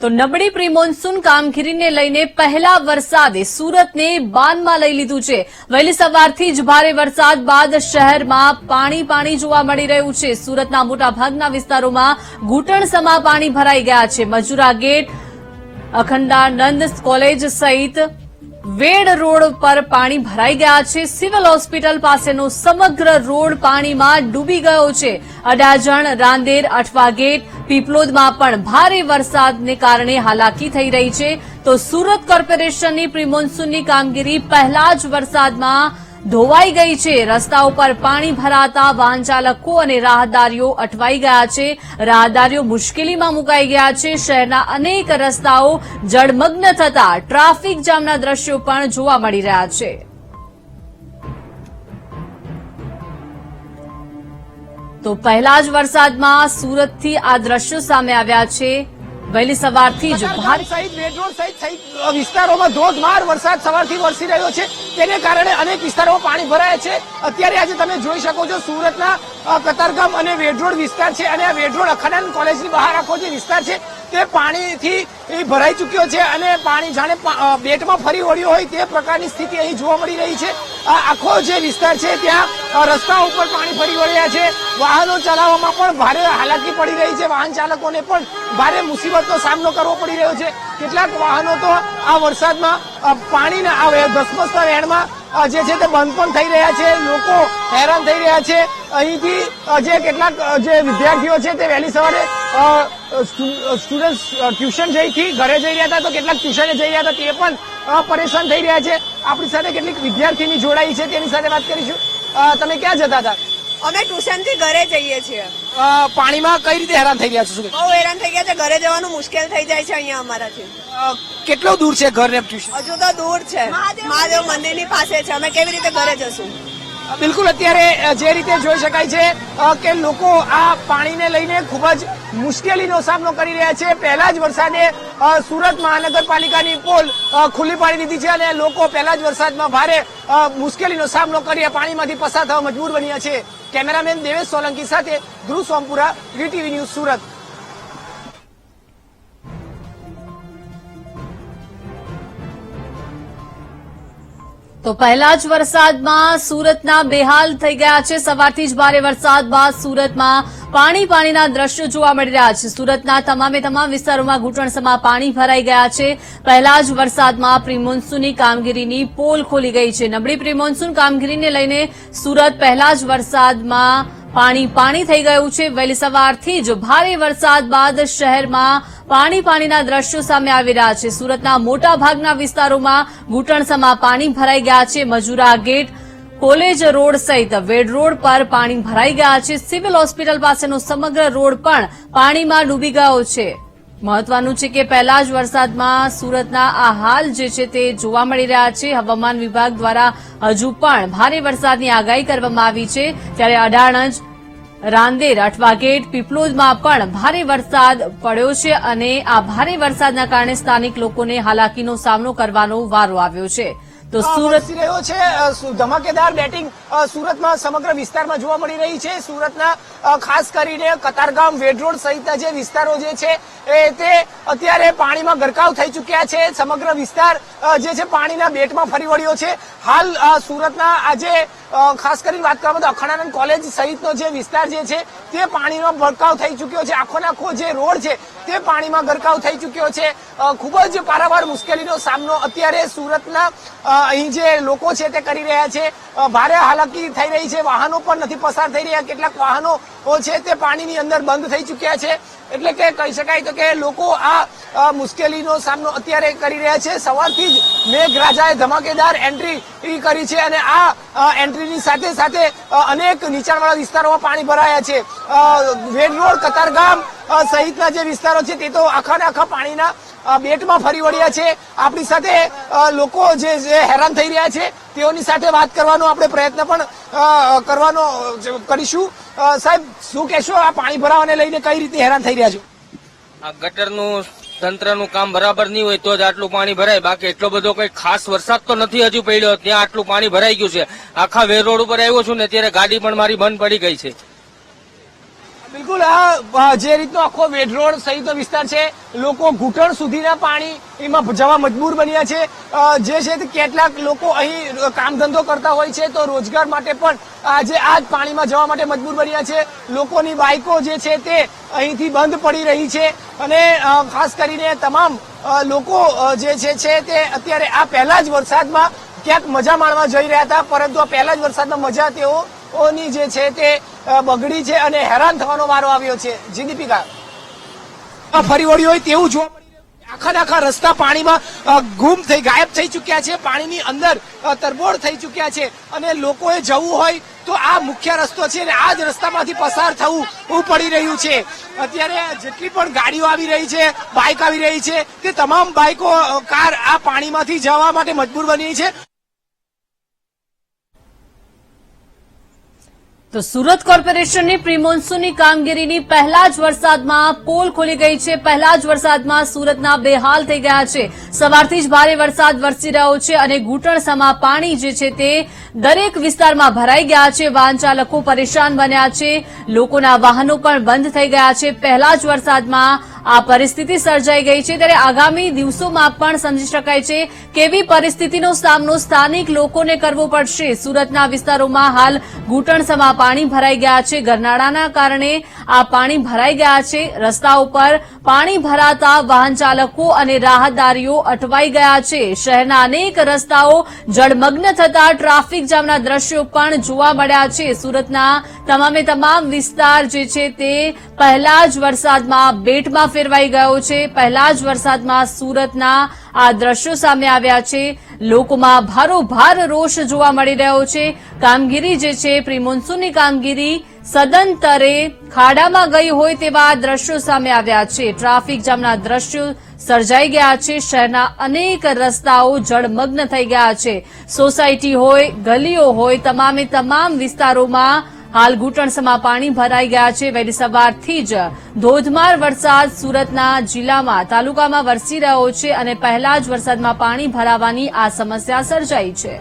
તો નબળી pre monsoon કામગીરીને લઈને પહેલા વરસાદે સુરતને બાનમાં લઈ લીધું છે. વહેલી સવારથી જ ભારે વરસાદ બાદ શહેરમાં પાણી પાણી જોવા મળી રહ્યું છે. સુરતના મોટાભાગના વિસ્તારોમાં ઘૂંટણસમા પાણી ભરાઈ ગયા છે. મજુરા ગેટ, અખંડાનંદ કોલેજ સહિત વેડ રોડ પર પાણી ભરાઈ ગયા છે. સિવિલ હોસ્પિટલ પાસેનો સમગ્ર રોડ પાણીમાં ડૂબી ગયો છે. અડાજણ, રાંદેર, અઠવા ગેટ પીપલોદમાં પણ ભારે વરસાદને કારણે હાલાકી થઈ રહી છે. તો સુરત કોર્પોરેશનની પ્રિમોન્સૂનની કામગીરી પહેલા જ વરસાદમાં ધોવાઈ ગઈ છે. રસ્તા ઉપર પાણી ભરાતા વાહન ચાલકો અને રાહદારીઓ અટવાઈ ગયા છે. રાહદારીઓ મુશ્કેલીમાં મુકાઈ ગયા છે. શહેરના અનેક રસ્તાઓ જળમગ્ન થતા ટ્રાફિક જામના દ્રશ્યો પણ જોવા મળી રહ્યા છે. તો પહેલા જ વરસાદમાં સુરતથી આ દ્રશ્યો સામે આવ્યા છે. વહેલી સવારથી જ ભારે સહિત બેડરોડ સહિત વિસ્તારોમાં ધોધમાર વરસાદ સવારથી વરસી રહ્યો છે. તેને કારણે અનેક વિસ્તારોમાં પાણી ભરાયા છે. અત્યારે આજે તમે જોઈ શકો છો સુરતના કતારગામ અને વેડરોડ વિસ્તાર છે અને આ વેડરોડ અખાડાન કોલેજની બહાર આખો જે વિસ્તાર છે તે પાણીથી એ ભરાઈ ચૂક્યો છે અને પાણી જાણે બેટમાં ફરી વળ્યો હોય તે પ્રકારની સ્થિતિ અહીં જોવા મળી રહી છે. આખો જે વિસ્તાર છે ત્યાં રસ્તા ઉપર પાણી ફરી વળ્યા છે. વાહનો ચલાવવામાં પણ ભારે હાલાકી પડી રહી છે. વાહન ચાલકોને પણ ભારે મુસીબતનો સામનો કરવો પડી રહ્યો છે. કેટલાક વાહનો તો આ વરસાદમાં પાણીના આ ધસમસતા વહેણમાં અ, જે છે તે બંધ પણ થઈ રહ્યા છે, લોકો હેરાન થઈ રહ્યા છે. અહીંથી જે કેટલાક જે વિદ્યાર્થીઓ છે તે વહેલી સવારે સ્ટુડન્ટ ટ્યુશન જઈથી ઘરે જઈ રહ્યા હતા, તો કેટલાક ટ્યુશને જઈ રહ્યા હતા, તે પણ પરેશાન થઈ રહ્યા છે. આપણી સાથે કેટલીક વિદ્યાર્થીની જોડાઈ છે, તેની સાથે વાત કરીશું. તમે ક્યાં જતા હતા? અમે ટ્યુશનથી ઘરે જઈએ છીએ. અ, પાણીમાં કઈ રીતે હેરાન થઈ રહ્યા છો? શું? બહુ હેરાન થઈ ગયા છે. ઘરે જવાનું મુશ્કેલ થઈ જાય છે અહીંયા અમારાથી. અ, કેટલો દૂર છે ઘર ને ટ્યુશન? હજુ તો દૂર છે. મહાદેવ મંદિર. ની પાસે છે. અમે કેવી રીતે ઘરે જશું? બિલકુલ, અત્યારે જે રીતે જોઈ શકાય છે કે લોકો આ પાણીને લઈને ખૂબ જ મુશ્કેલીનો સામનો કરી રહ્યા છે. પહેલા જ વરસાદે સુરત મહાનગરપાલિકાની પોલ ખુલ્લી પાડી દીધી છે અને લોકો પહેલા જ વરસાદમાં ભારે મુશ્કેલીનો સામનો કરી પાણીમાંથી પસાર થવા મજબૂર બન્યા છે. કેમેરામેન દેવેશ સોલંકી સાથે ધ્રુવ સોમપુરા, વીટીવી ન્યૂઝ સુરત. તો પહેલા જ વરસાદમાં સુરતના બેહાલ થઈ ગયા છે. સવારથી જ ભારે વરસાદ બાદ સુરતમાં પાણી પાણીના દ્રશ્યો જોવા મળી રહ્યા છે. સુરતના તમામે તમામ વિસ્તારોમાં ઘૂંટણસમાં પાણી ભરાઈ ગયા છે. પહેલા જ વરસાદમાં પ્રિમોન્સુનની કામગીરીની પોલ ખોલી ગઈ છે. નબળી પ્રીમોન્સૂન કામગીરીને લઈને સુરત પહેલા જ વરસાદમાં પાણી પાણી થઈ ગયું છે. વહેલી સવારથી જ ભારે વરસાદ બાદ શહેરમાં પાણી પાણીના દ્રશ્યો સામે આવી રહ્યા છે. સુરતના મોટા ભાગના વિસ્તારોમાં ઘૂંટણસમાં પાણી ભરાઈ ગયા છે. મજુરા ગેટ, કોલેજ રોડ સહિત વેડ રોડ પર પાણી ભરાઈ ગયા છે. સિવિલ હોસ્પિટલ પાસેનો સમગ્ર રોડ પણ પાણીમાં ડૂબી ગયો છે. મહત્વનું છે કે પહેલા જ વરસાદમાં સુરતના આ હાલ જે છે તે જોવા મળી રહ્યા છે. હવામાન વિભાગ દ્વારા હજુ પણ ભારે વરસાદની આગાહી કરવામાં આવી છે. ત્યારે અડાણજ રાંદેર અઠવા ગેટ પીપલોદમાં પણ ભારે વરસાદ પડ્યો છે અને આ ભારે વરસાદના કારણે સ્થાનિક લોકોને હાલાકીનો સામનો કરવાનો વારો આવ્યો છે. તો સુરત રહ્યો છે ધમાકેદાર બેટિંગ સુરતમાં સમગ્ર વિસ્તારમાં જોવા મળી રહી છે. સુરતના ખાસ કરીને કતારગામ વેડરોડ સહિતના જે વિસ્તારો જે છે એ તે અત્યારે પાણીમાં ગરકાવ થઈ ચૂક્યા છે. સમગ્ર વિસ્તાર જે છે પાણીના બેટમાં ફરી વળ્યો છે. હાલ સુરતના આજે ખાસ કરીને વાત કરવામાં તો અખણાનંદ કોલેજ સહિતનો જે વિસ્તાર જે છે તે પાણીનો ગરકાવ થઈ ચૂક્યો છે. આખો નાખો જે રોડ છે તે પાણીમાં ગરકાવ થઈ ચૂક્યો છે. ખૂબ જ પારાવાર મુશ્કેલીનો સામનો અત્યારે સુરતના અહીં જે લોકો છે તે કરી રહ્યા છે. ભારે હાલાકી થઈ રહી છે. વાહનો પણ નથી પસાર થઈ રહ્યા. કેટલાક વાહનો છે તે પાણીની અંદર બંધ થઈ ચૂક્યા છે. એટલે કે કહી શકાય તો કે લોકો આ મુશ્કેલીનો સામનો અત્યારે કરી રહ્યા છે. સવારથી જ મેઘરાજાએ ધમાકેદાર એન્ટ્રી કરી છે અને આ અ, એન્ટ્રીની સાથે સાથે અનેક નીચાણવાળા વિસ્તારોમાં પાણી ભરાયા છે. વેડ રોડ કતારગામ સહિતના જે વિસ્તારો છે, તે તો આખા ને આખા પાણીના બેટમાં ફરી વળ્યા છે. આપણી સાથે લોકો જે હેરાન થઈ રહ્યા છે, તેઓની સાથે વાત કરવાનો આપણે પ્રયત્ન પણ કરવાનો કરીશું. સાહેબ, શું કહેશો? આ પાણી ભરાવાને લઈને કઈ રીતે હેરાન થઈ રહ્યા છો? ગટરનું તંત્રનું કામ બરાબર નહીં હોય તો જ આટલું પાણી ભરાય. બાકી એટલો બધો કઈ ખાસ વરસાદ તો નથી હજુ પડ્યો. ત્યાં આટલું પાણી ભરાઈ ગયું છે. આખા વેર રોડ ઉપર આવ્યો છું ને ત્યારે ગાડી પણ મારી બંધ પડી ગઈ છે. બિલકુલ, આ જે રીતનો આખો વેડ રોડ સહિત વિસ્તાર છે, લોકો ઘૂંટણ સુધીના પાણી એમાં જવા મજબૂર બન્યા છે. જે છે તે કેટલાક લોકો અહીં કામ ધંધો કરતા હોય છે, તો રોજગાર માટે પણ આજે આ જ પાણીમાં જવા માટે મજબૂર બન્યા છે. લોકોની બાઇકો જે છે તે અહીંથી બંધ પડી રહી છે અને ખાસ કરીને તમામ લોકો જે છે તે અત્યારે આ પહેલા જ વરસાદમાં ક્યાંક મજા માણવા જઈ રહ્યા હતા, પરંતુ આ પહેલા જ વરસાદમાં મજા તેઓની જે છે તે બગડી છે અને હેરાન થવાનો વારો આવ્યો છે. જી ફરી વળી હોય તેવું જોવા. આખા આખા રસ્તા પાણીમાં ગુમ થઈ, ગાયબ થઈ ચુક્યા છે. પાણીની અંદર તરબોળ થઈ ચુક્યા છે. અને લોકોએ જવું હોય તો આ મુખ્ય રસ્તો છે અને આ જ રસ્તામાંથી પસાર થવું પડી રહ્યું છે. અત્યારે જેટલી પણ ગાડીઓ આવી રહી છે બાઇક આવી રહી છે, તે તમામ બાઇકો કાર આ પાણીમાંથી જવા માટે મજબૂર બની છે. તો સુરત કોર્પોરેશનની પ્રિમોન્સૂનની કામગીરીની પહેલા જ વરસાદમાં પોલ ખોલી ગઈ છે. પહેલા જ વરસાદમાં સુરતના બેહાલ થઈ ગયા છે. સવારથી જ ભારે વરસાદ વરસી રહ્યો છે અને ઘૂંટણસમા પાણી જે છે તે દરેક વિસ્તારમાં ભરાઈ ગયા છે. વાહન ચાલકો પરેશાન બન્યા છે. લોકોના વાહનો પણ બંધ થઈ ગયા છે. પહેલા જ વરસાદમાં આ પરિસ્થિતિ સર્જાઈ ગઈ છે ત્યારે આગામી દિવસોમાં પણ સમજી શકાય છે કેવી પરિસ્થિતિનો સામનો સ્થાનિક લોકોને કરવો પડશે. સુરતના વિસ્તારોમાં હાલ ઘૂંટણસમા પાણી ભરાઈ ગયા છે. ગરનાળાના કારણે આ પાણી ભરાઈ ગયા છે. રસ્તાઓ પર પાણી ભરાતા વાહન ચાલકો અને રાહદારીઓ અટવાઈ ગયા છે. શહેરના અનેક રસ્તાઓ જળમગ્ન થતા ટ્રાફિક જામના દ્રશ્યો પણ જોવા મળ્યા છે. સુરતના તમામે તમામ વિસ્તાર જે છે તે પહેલા જ વરસાદમાં બેટમાં ફેરવાઈ ગયો છે. પહેલા જ વરસાદમાં સુરતના આ દ્રશ્યો સામે આવ્યા છે. લોકોમાં ભારોભાર રોષ જોવા મળી રહ્યો છે. કામગીરી જે છે પ્રિમોન્સૂનની કામગીરી સદંતરે ખાડામાં ગઈ હોય તેવા દ્રશ્યો સામે આવ્યા છે. ટ્રાફિક જામના દ્રશ્યો સર્જાઈ ગયા છે. શહેરના અનેક રસ્તાઓ જળમગ્ન થઈ ગયા છે. સોસાયટી હોય, ગલીઓ હોય, તમામે તમામ વિસ્તારોમાં હાલ ઘૂંટણસમાં પાણી ભરાઈ ગયા છે. વહેલી સવારથી જ ધોધમાર વરસાદ સુરતના જિલ્લામાં, તાલુકામાં વરસી રહ્યો છે અને પહેલા જ વરસાદમાં પાણી ભરાવાની આ સમસ્યા સર્જાઈ છે.